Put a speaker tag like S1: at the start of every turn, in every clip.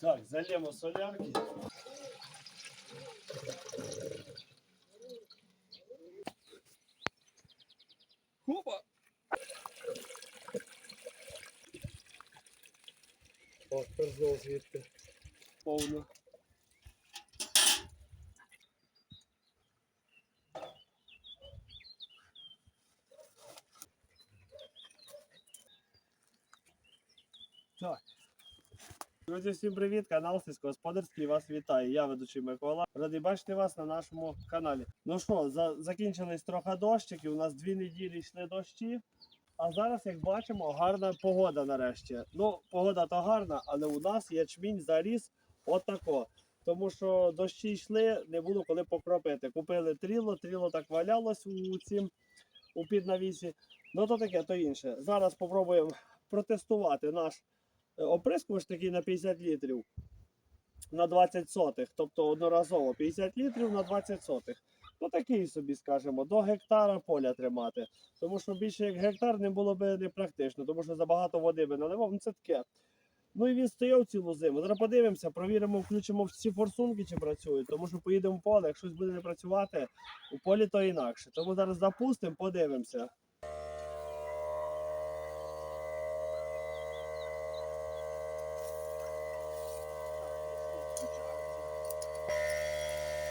S1: Так, зальємо солярки. Хопа! О, тепер знову звідти. Повно. Так. Друзі, всім привіт! Канал Сільськогосподарський вас вітає. Я ведучий Микола. Радий бачити вас на нашому каналі. Ну що, за, закінчились трохи дощики. У нас дві неділі йшли дощі. А зараз, як бачимо, гарна погода нарешті. Ну, погода то гарна, але у нас ячмінь заріс отако. Тому що дощі йшли, не було коли покропити. Купили тріло, тріло так валялось у цім у піднавісі. Ну то таке, то інше. Зараз спробуємо протестувати наш оприскувач такий на 50 літрів на 20 сотих, тобто одноразово 50 літрів на 20 сотих. Ну такий собі, скажімо, до гектара поля тримати. Тому що більше як гектар не було б непрактично, тому що забагато води би наливав. Ну це таке. Ну і він стояв цілу зиму. Зараз подивимося, провіримо, включимо всі форсунки, чи працюють, тому що поїдемо в поле, якщо щось буде не працювати, у полі то інакше. Тому зараз запустимо, подивимося.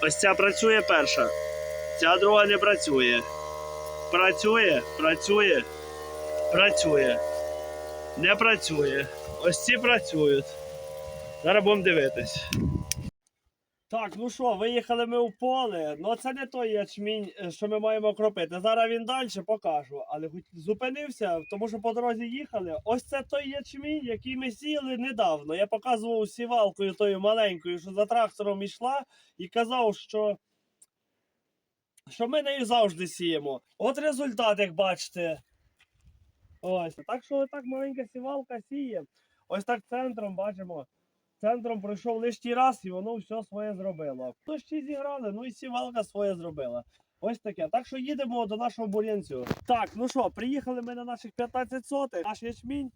S1: Ось ця працює перша. Ця друга не працює. Працює, працює, працює. Не працює. Ось ці працюють. Зараз будемо дивитись. Так, ну що, виїхали ми в поле. Ну це не той ячмінь, е, що ми маємо кропити. Зараз він далі покажу. Але хоч зупинився, тому що по дорозі їхали. Ось це той ячмінь, який ми сіяли недавно. Я показував сівалкою тою маленькою, що за трактором йшла, і казав, що, що ми нею завжди сіємо. От результат, як бачите. Ось. Так що так маленька сівалка сіє. Ось так центром бачимо. Центром пройшов лишній раз і воно все своє зробило. Дощі зіграли, ну і сівалка своє зробила. Ось таке. Так що їдемо до нашого бур'янцю. Так, ну що, приїхали ми на наших 15 сотих, наш ячмінь,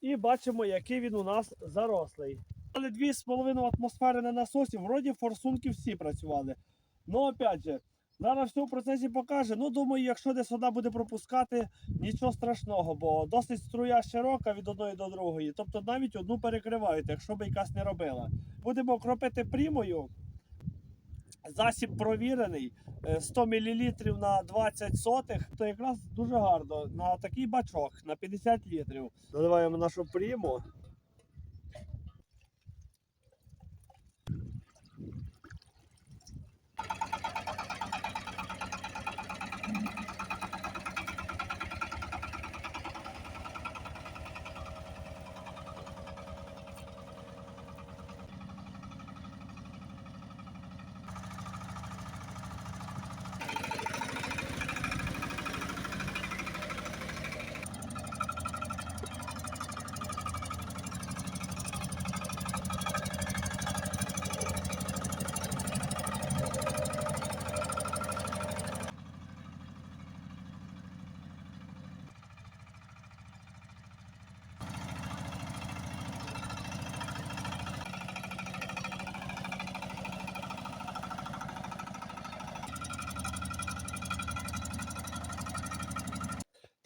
S1: і бачимо, який він у нас зарослий. Але 2,5 атмосфери на насосі, вроді форсунки всі працювали. Ну, опять же, зараз все в процесі покаже. Ну, думаю, якщо десь вода буде пропускати, нічого страшного, бо досить струя широка від одної до другої. Тобто навіть одну перекривають, якщо би якась не робила. Будемо кропити прімою. Засіб провірений е, 100 мл на 20 сотих, то якраз дуже гарно на такий бачок на 50 літрів. Наливаємо нашу приму.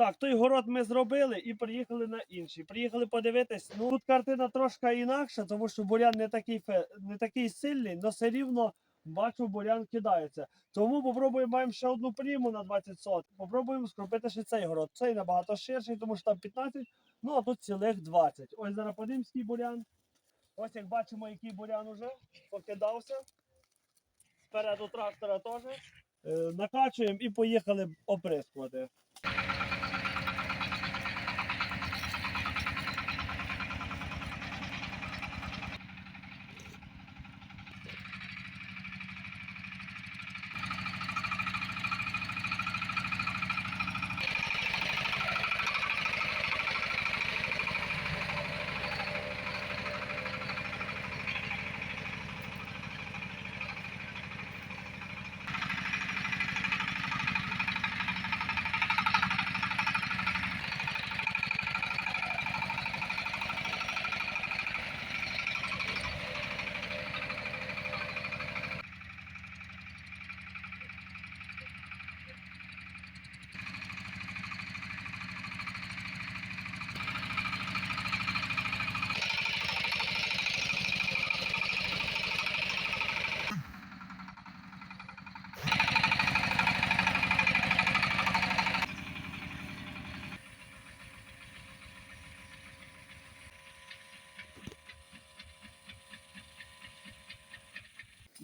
S1: Так, той город ми зробили і приїхали на інший. Приїхали подивитись. Ну тут картина трошки інакша, тому що бурян не такий фе- не такий сильний, але все рівно бачу, бурян кидається. Тому попробуємо маємо ще одну пріму на 20 сот. Попробуємо скропити ще цей город. Цей набагато ширший, тому що там 15, ну а тут цілих 20. Ось зараз подивимось, який бурян. Ось як бачимо, який бурян уже покидався. Спереду трактора теж. Е, накачуємо і поїхали оприскувати.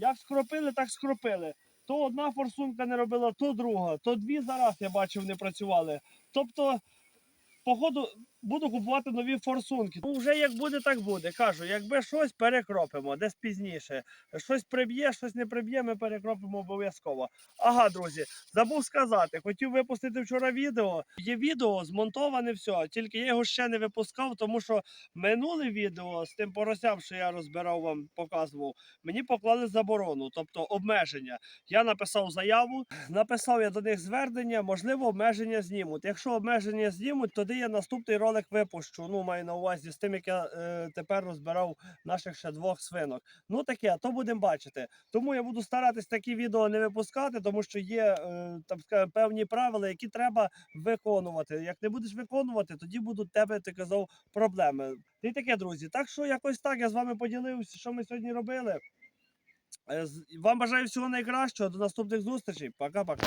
S1: Як скропили, так скропили. То одна форсунка не робила, то друга, то дві зараз я бачив не працювали. Тобто, походу, буду купувати нові форсунки. Ну, вже як буде, так буде. Кажу, якби щось перекропимо, десь пізніше. Щось приб'є, щось не приб'є, ми перекропимо обов'язково. Ага, друзі, забув сказати, хотів випустити вчора відео. Є відео, змонтоване все, тільки я його ще не випускав, тому що минуле відео з тим поросям, що я розбирав вам, показував, мені поклали заборону, тобто обмеження. Я написав заяву, написав я до них звернення, можливо, обмеження знімуть. Якщо обмеження знімуть, тоді я наступний ролик випущу. Ну, маю на увазі з тим, як я е, тепер розбирав наших ще двох свинок. Ну таке, то будемо бачити. Тому я буду старатись такі відео не випускати, тому що є е, там скажімо, певні правила, які треба виконувати. Як не будеш виконувати, тоді будуть тебе, ти казав, проблеми. І таке, друзі. Так що якось так я з вами поділився, що ми сьогодні робили. Е, Вам бажаю всього найкращого. До наступних зустрічей. Пока-пока.